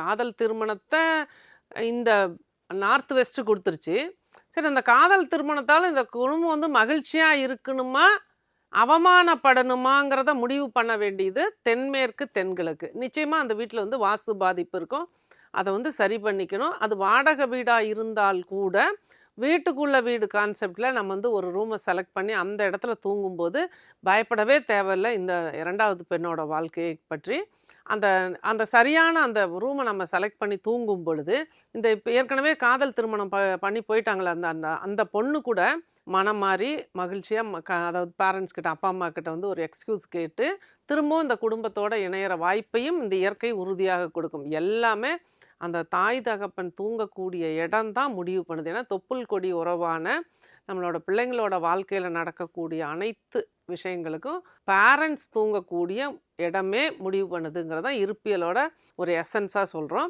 காதல் திருமணத்தை இந்த நார்த் வெஸ்ட்டு கொடுத்துருச்சு. சரி அந்த காதல் திருமணத்தால் இந்த குடும்பம் வந்து மகிழ்ச்சியாக இருக்கணுமா? அவமானப்படணுமாங்கிறத முடிவு பண்ண வேண்டியது தென்மேற்கு தென்கிழக்கு. நிச்சயமாக அந்த வீட்டில் வந்து வாஸ்து பாதிப்பு இருக்கும். அதை வந்து சரி பண்ணிக்கணும். அது வாடகை வீடாக இருந்தால் கூட வீட்டுக்குள்ள வீடு கான்செப்டில் நம்ம வந்து ஒரு ரூமை செலக்ட் பண்ணி அந்த இடத்துல தூங்கும்போது பயப்படவே தேவையில்லை. இந்த இரண்டாவது பெண்ணோட வாழ்க்கையை பற்றி. அந்த அந்த சரியான அந்த ரூமை நம்ம செலக்ட் பண்ணி தூங்கும் பொழுது இந்த இப்போ ஏற்கனவே காதல் திருமணம் ப பண்ணி போயிட்டாங்களே அந்த அந்த அந்த பொண்ணு கூட மனம் மாறி மகிழ்ச்சியாக க அதாவது பேரண்ட்ஸ் கிட்ட அப்பா அம்மா கிட்ட வந்து ஒரு எக்ஸ்கியூஸ் கேட்டு திரும்பவும் இந்த குடும்பத்தோட இணையிற வாய்ப்பையும் இந்த இயற்கை உறுதியாக கொடுக்கும். எல்லாமே அந்த தாய் தகப்பன் தூங்கக்கூடிய இடம் தான் முடிவு பண்ணுது. ஏன்னா தொப்புள் கொடி உறவான நம்மளோட பிள்ளைங்களோட வாழ்க்கையில் நடக்கக்கூடிய அனைத்து விஷயங்களுக்கும் பேரண்ட்ஸ் தூங்கக்கூடிய இடமே முடிவு பண்ணுதுங்கிறதான் இருப்பியலோட ஒரு எசன்ஸாக சொல்கிறோம்